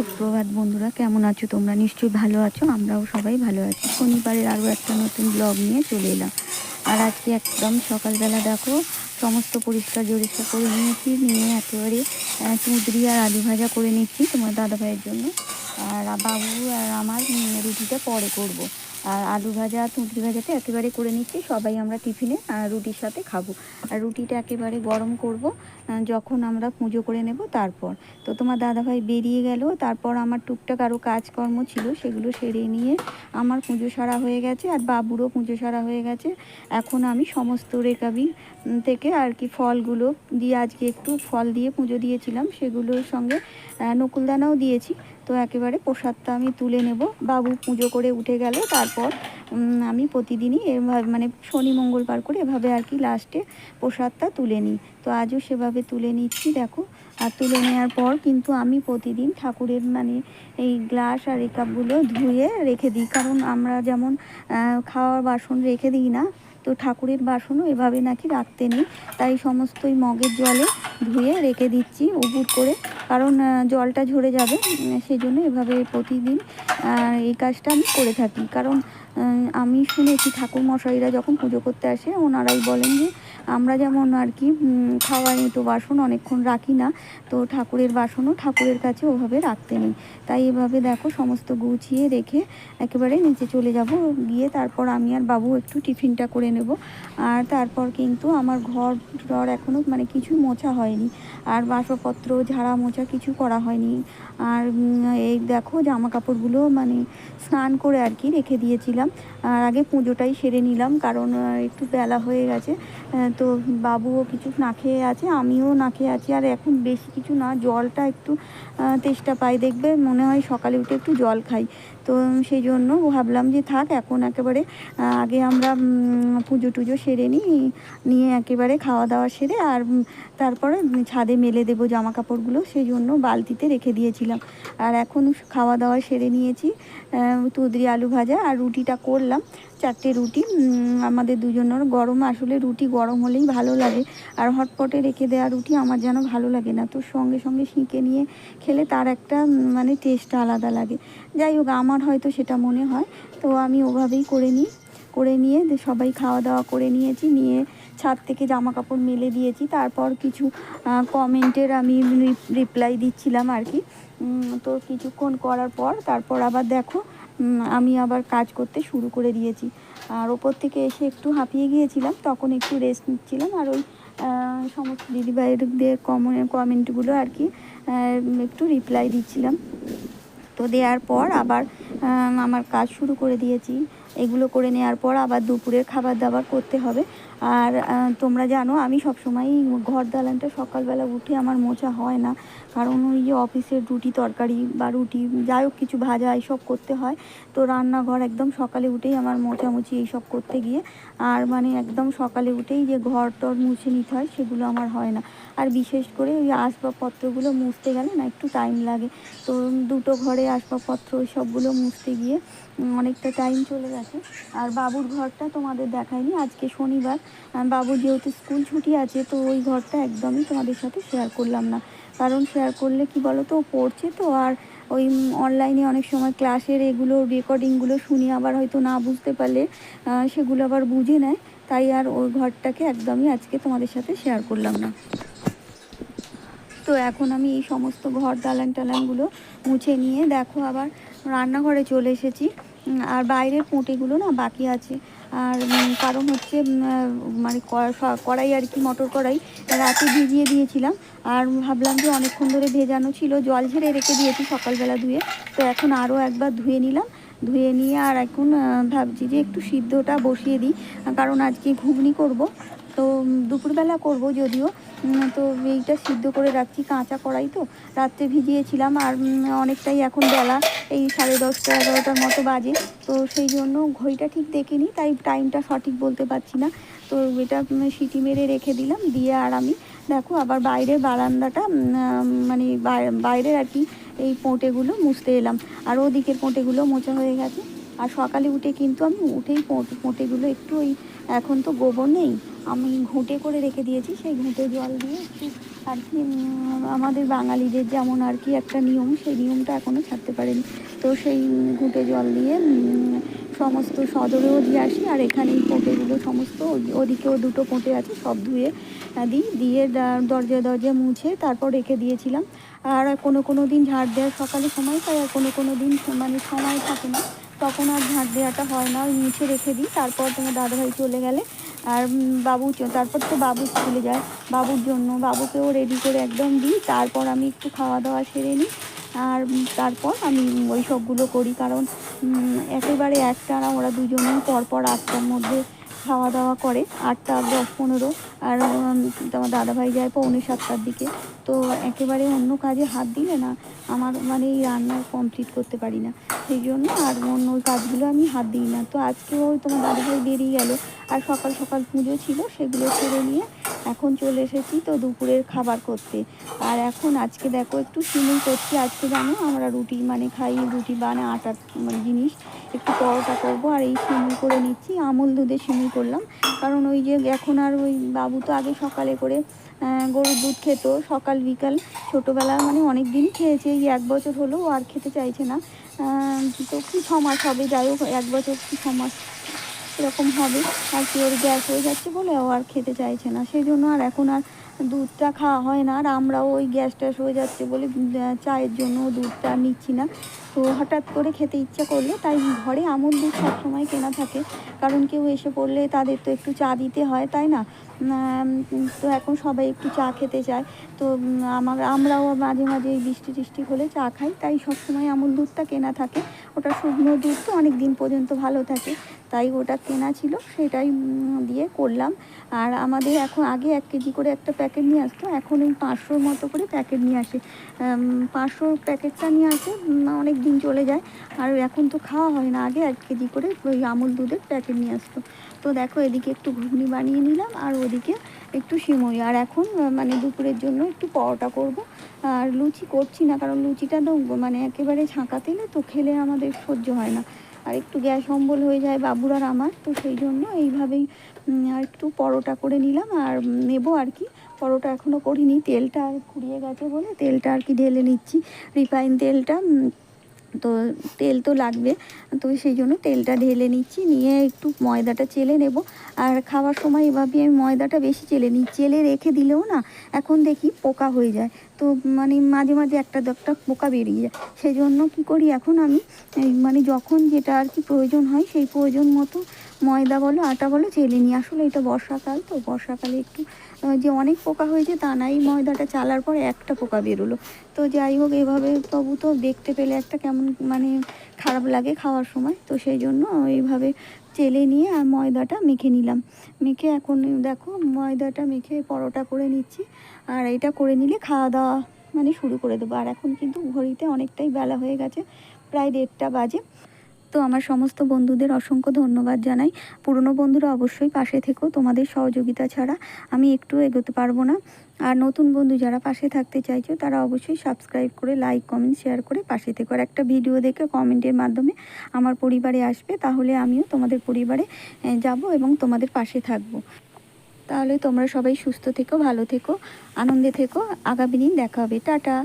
সুপ্রভাত বন্ধুরা, কেমন আছো তোমরা? নিশ্চয়ই ভালো আছো, আমরাও সবাই ভালো আছি। শনিবারের আরও একটা নতুন ব্লগ নিয়ে চলে এলাম। আর আজকে একদম সকালবেলা দেখো, সমস্ত পরিষ্কার জরিষ্কার করে নিয়েছি, নিয়ে একেবারে চুদরি আর আলু ভাজা করে নিচ্ছি তোমার দাদা ভাইয়ের জন্য। আর বাবু আর আমার রুটিটা পরে করব। আর আলু ভাজা তুঁতরি ভাজাটা একেবারে করে নিচ্ছি। সবাই আমরা টিফিনে রুটির সাথে খাব। আর রুটিটা একেবারে গরম করব যখন আমরা পুজো করে নেব তারপর। তো তোমার দাদাভাই বেরিয়ে গেল, তারপর আমার টুকটাক আরও কাজকর্ম ছিল, সেগুলো সেরে নিয়ে আমার পুজো সারা হয়ে গেছে আর বাবুরও পুজো সারা হয়ে গেছে। এখন আমি সমস্ত রেকাবি থেকে আর কি ফলগুলো দিয়ে আজকে একটু ফল দিয়ে পুজো দিয়েছিলাম, সেগুলোর সঙ্গে নকুলদানাও দিয়েছি। তো একেবারে প্রসাদটা আমি তুলে নেব। বাবু পুজো করে উঠে গেল, তারপর আমি প্রতিদিনই এভাবে মানে শনি মঙ্গলবার করে এভাবে আর কি লাস্টে প্রসাদটা তুলে নিই। তো আজও সেভাবে তুলে নিচ্ছি, দেখো। আর তুলে নেওয়ার পর কিন্তু আমি প্রতিদিন ঠাকুরের মানে এই গ্লাস আর এই কাপগুলো ধুয়ে রেখে দিই। কারণ আমরা যেমন খাওয়ার বাসন রেখে দিই না তো ঠাকুরের বাসনও এভাবে নাকি রাখতে নেই। তাই সমস্তই মগের জলে ধুয়ে রেখে দিচ্ছি উপুর করে। কারণ জলটা ঝরে যাবে উম, সেই জন্য এভাবে প্রতিদিন এই কাজটা আমি করে থাকি। কারণ আমি শুনেছি ঠাকুর মশাইরা যখন পুজো করতে আসে ওনারাই বলেন যে আমরা যেমন আর কি উম, খাওয়ার তো বাসন অনেকক্ষণ রাখি না তো ঠাকুরের বাসনও ঠাকুরের কাছে ওভাবে রাখতে নেই। তাই এভাবে দেখো সমস্ত গুছিয়ে রেখে একেবারে নিচে চলে যাব গিয়ে তারপর আমি আর বাবু একটু টিফিনটা করে নেব। আর তারপর কিন্তু আমার ঘর ঘর এখনও মানে কিছু মোছা হয়নি। আর বাসপত্র ঝাড়া মোছা কিছু করা হয়নি। আর এই দেখো জামা কাপড়গুলো মানে স্নান করে আর কি রেখে দিয়েছিলাম। আর আগে পুজোটাই সেরে নিলাম কারণ একটু বেলা হয়ে গেছে। তো বাবুও কিছু না খেয়ে আছে, আমিও না খেয়ে আছি, আর এখন বেশি কিছু না, জলটা একটু তেষ্টা পাই, দেখবে মনে হয় সকালে উঠে একটু জল খাই। তো সেই জন্য ভাবলাম যে থাক, এখন একেবারে আগে আমরা পুজো টুজো সেরে নিই, নিয়ে একেবারে খাওয়া দাওয়া সেরে, আর তারপরে ছাদে মেলে দেবো জামা কাপড়গুলো সেই জন্য বালতিতে রেখে দিয়েছিলাম। আর এখন খাওয়া দাওয়া সেরে নিয়েছি তুদরি আলু ভাজা আর রুটিটা করলাম। চারটে রুটি আমাদের দুজনের গরম, আসলে রুটি গরম হলেই ভালো লাগে। আর হটপটে রেখে দেওয়া রুটি আমার যেন ভালো লাগে না। তো সঙ্গে সঙ্গে শিঁকে নিয়ে খেলে তার একটা মানে টেস্ট আলাদা লাগে। যাই হোক, আমার হয়তো সেটা মনে হয়। তো আমি ওভাবেই করে নিই। করে নিয়ে সবাই খাওয়া দাওয়া করে নিয়েছি, নিয়ে ছাদ থেকে জামা কাপড় মেলে দিয়েছি। তারপর কিছু কমেন্টের আমি রিপ্লাই দিচ্ছিলাম আর কি। তো কিছুক্ষণ করার পর তারপর আবার দেখো আমি আবার কাজ করতে শুরু করে দিয়েছি। আর ওপর থেকে এসে একটু হাঁপিয়ে গিয়েছিলাম, তখন একটু রেস্ট নিচ্ছিলাম আর ওই সমস্ত দিদিভাইদের কমন কমেন্টগুলো আর কি একটু রিপ্লাই দিচ্ছিলাম। তো দেওয়ার পর আবার আমার কাজ শুরু করে দিয়েছি। এগুলো করে নেওয়ার পর আবার দুপুরের খাবার দাবার করতে হবে। আর তোমরা জানো, আমি সবসময় ঘর দালানটা সকালবেলা উঠে আমার মোছা হয় না। কারণ ওই যে অফিসের রুটি তরকারি বা রুটি, যাই হোক কিছু ভাজা এইসব করতে হয়। তো রান্নাঘর একদম সকালে উঠেই আমার মোছামুছি এইসব করতে গিয়ে, আর মানে একদম সকালে উঠেই যে ঘর টর মুছে নিতে হয় সেগুলো আমার হয় না। আর বিশেষ করে ওই আসবাবপত্রগুলো মুছতে গেলে না একটু টাইম লাগে। তো দুটো ঘরে আসবাবপত্র ওই সবগুলো মুছতে গিয়ে অনেকটা টাইম চলে গেছে আর বাবুর ঘরটা তোমাদের দেখায়নি আজকে শনিবার। বাবুর যেহেতু স্কুল ছুটি আছে, তো ওই ঘরটা একদমই তোমাদের সাথে শেয়ার করলাম না। কারণ শেয়ার করলে কি বলো তো পড়ছে তো, আর ওই অনলাইনে অনেক সময় ক্লাসের এগুলো রেকর্ডিংগুলো শুনি, আবার হয়তো না বুঝতে পারলে সেগুলো আবার বুঝে নেয়। তাই আর ওই ঘরটাকে একদমই আজকে তোমাদের সাথে শেয়ার করলাম না। তো এখন আমি এই সমস্ত ঘর দালান টালানগুলো মুছে নিয়ে, দেখো আবার রান্নাঘরে চলে এসেছি। আর বাইরের পুঁটিগুলো না বাকি আছে। আর কারণ হচ্ছে মানে কড়াই আর কি, মটর কড়াই রাতে ভিজিয়ে দিয়েছিলাম। আর ভাবলাম যে অনেকক্ষণ ধরে ভেজানো ছিল, জল ঝেড়ে রেখে দিয়েছি সকালবেলা ধুয়ে। তো এখন আরও একবার ধুয়ে নিলাম। ধুয়ে নিয়ে আর এখন ভাবছি যে একটু সিদ্ধটা বসিয়ে দিই, কারণ আজকে ঘুগনি করব। তো দুপুরবেলা করব যদিও। তো এইটা সিদ্ধ করে রাখছি, কাঁচা কড়াই তো। রাত্রে ভিজিয়েছিলাম আর অনেকটাই এখন বেলা। এই সাড়ে দশটা, এগারোটার মতো বাজে। তো সেই জন্য ঘড়িটা ঠিক দেখিনি তাই টাইমটা সঠিক বলতে পারছি না। তো এটা সিটি মেরে রেখে দিলাম, দিয়ে আর আমি দেখো আবার বাইরের বারান্দাটা মানে বাই- বাইরের আর কি এই পোঁটেগুলো মুছতে এলাম। আর ওদিকের পোঁটেগুলো মোছা হয়ে গেছে। আর সকালে উঠে কিন্তু আমি উঠেই পোঁট- পোঁটেগুলো একটু ওই এখন তো গোবর নেই। আমি ঘুঁটে করে রেখে দিয়েছি সেই ঘুঁটে জল দিয়ে। আর কি আমাদের বাঙালিদের যেমন আর কি একটা নিয়ম, সেই নিয়মটা এখনও ছাড়তে পারেনি। তো সেই ঘুঁটে জল দিয়ে সমস্ত সদরেও দিয়ে আসি, আর এখানে এই পোঁটেগুলো সমস্ত ওদিকেও দুটো পোঁটে আছে, সব ধুয়ে দিই। দিয়ে দা- দরজায় দরজায় মুছে তারপর রেখে দিয়েছিলাম। আর কোনো কোনো দিন ঝাড় দেওয়ার সকালে সময় পাই আর কোনো কোনো দিন মানে সময় থাকে না, তখন আর ঝাঁট দেওয়াটা হয় না, ওই মুছে রেখে দিই। তারপর তোমার দাদাভাই চলে গেলে আর বাবু তারপর তো বাবু স্কুলে যায়। বাবুর জন্য বাবুকেও রেডি করে একদম দিই। তারপর আমি একটু খাওয়া দাওয়া সেরে নিই। আর তারপর আমি ওই সবগুলো করি। কারণ একেবারে একটা একটানা ওরা দুজনেই পরপর আটটার মধ্যে খাওয়া দাওয়া করে। আটটা দশ পনেরো। আর তোমার দাদাভাই যায় পৌনে সাতটার দিকে। তো একেবারে অন্য কাজে হাত দিলে না আমার মানে এই রান্না কমপ্লিট করতে পারি না। সেই জন্য আর অন্য কাজগুলো আমি হাত দিই না। তো আজকেও ওই তোমার দাদাভাই বেরিয়ে গেল। আর সকাল সকাল পুজো ছিল, সেগুলো সেরে নিয়ে এখন চলে এসেছি তো দুপুরের খাবার করতে। আর এখন আজকে দেখো একটু সিমুই করছি আজকে জানো? আমরা রুটি মানে খাই, রুটি বানে আটার মানে জিনিস। একটু পরোটা করব আর এই সিমুই করে নিচ্ছি। আমুল দুধে সিমুই করলাম। কারণ ওই যে এখন আর ওই বাবু তো আগে সকালে করে গরুর দুধ খেত, সকাল, বিকাল, ছোটোবেলা মানে অনেক দিন খেয়েছে, এই এক বছর হলো আর খেতে চাইছে না। তো কি ছ মাস হবে, যাই হোক, এক বছর কি ছ মাস এরকম হবে, আর কি ওর গ্যাস হয়ে যাচ্ছে বলে ও আর খেতে চাইছে না। সেই জন্য আর এখন আর দুধটা খাওয়া হয় না, আর আমরাও ওই গ্যাস ট্যাস হয়ে যাচ্ছে বলে চায়ের জন্য দুধটা নিচ্ছি না। তো হঠাৎ করে খেতে ইচ্ছা করলে, তাই ঘরে আমুল দুধ সবসময় কেনা থাকে। কারণ কেউ এসে পড়লে তাদের তো একটু চা দিতে হয়, তাই না? তো এখন সবাই একটু চা খেতে চায় তো আমার, আমরাও মাঝে মাঝে এই বৃষ্টি টিষ্টি হলে চা খাই। তাই সবসময় আমুল দুধটা কেনা থাকে। ওটা শুকনো দুধ তো অনেক দিন পর্যন্ত ভালো থাকে। তাই ওটা কেনা ছিল, সেটাই দিয়ে করলাম। আর আমাদের এখন আগে এক কেজি করে একটা প্যাকেট নিয়ে আসতো। এখন ওই পাঁচশোর মতো করে প্যাকেট নিয়ে আসে। পাঁচশোর প্যাকেটটা নিয়ে আসে অনেক দিন চলে যায়। আর এখন তো খাওয়া হয় না। আগে এক কেজি করে ওই আমুল দুধের প্যাকেট নিয়ে আসতো। তো দেখো, এদিকে একটু ঘুগনি বানিয়ে নিলাম। আর ওদিকে একটু সিমই। আর এখন মানে দুপুরের জন্য একটু পরোটা করব। আর লুচি করছি না, কারণ লুচিটা তো মানে একেবারে ছাঁকা তেলে তো খেলে আমাদের সহ্য হয় না। আর একটু গ্যাস অম্বল হয়ে যায় বাবুর আর আমার, তো সেই জন্য এইভাবেই আর একটু পরোটা করে নিলাম। আর নেব আর কি, পরোটা এখনও করিনি, তেলটা আর ফুরিয়ে গেছে বলে তেলটা আর কি ঢেলে নিচ্ছি। রিফাইন তেলটা তো তেল তো লাগবে। তো সেই জন্য তেলটা ঢেলে নিচ্ছি, নিয়ে একটু ময়দাটা চেলে নেব। আর খাওয়ার সময় এভাবে আমি ময়দাটা বেশি চেলে নিই চেলে রেখে দিলেও না এখন দেখি পোকা হয়ে যায়। তো মানে মাঝে মাঝে একটা একটা পোকা বেরিয়ে যায়। সেই জন্য কী করি এখন আমি মানে যখন যেটা আর কি প্রয়োজন হয় সেই প্রয়োজন মতো ময়দা বলো, আটা বলো চেলে নিই আসলে এটা বর্ষাকাল তো, বর্ষাকালে একটু যে অনেক পোকা হয়েছে তা না, এই ময়দাটা চালার পরে একটা পোকা বেরোলো। তো যাই হোক, এভাবে তবু তো দেখতে পেলে একটা কেমন মানে খারাপ লাগে খাওয়ার সময়। তো সেই জন্য এইভাবে চেলে নিয়ে আর ময়দাটা মেখে নিলাম। মেখে এখন দেখো, ময়দাটা মেখে পরোটা করে নিচ্ছি। আর এটা করে নিলে খাওয়া দাওয়া মানে শুরু করে দেবো। আর এখন কিন্তু ঘড়িতে অনেকটাই বেলা হয়ে গেছে, প্রায় দেড়টা বাজে। তো আমার সমস্ত বন্ধুদের অসংখ্য ধন্যবাদ জানাই। পুরনো বন্ধুরা অবশ্যই পাশে থেকো, তোমাদের সহযোগিতা ছাড়া আমি একটু এগোতে পারব না। আর নতুন বন্ধু যারা পাশে থাকতে চাইছো, তারা অবশ্যই সাবস্ক্রাইব করে লাইক কমেন্ট শেয়ার করে পাশে থেকো। আর একটা ভিডিও দেখে কমেন্টের মাধ্যমে আমার পরিবারে আসবে, তাহলে আমিও তোমাদের পরিবারে যাব এবং তোমাদের পাশে থাকব। তাহলে তোমরা সবাই সুস্থ থেকো, ভালো থেকো, আনন্দে থেকো। আগামী দিন দেখা হবে। টাটা!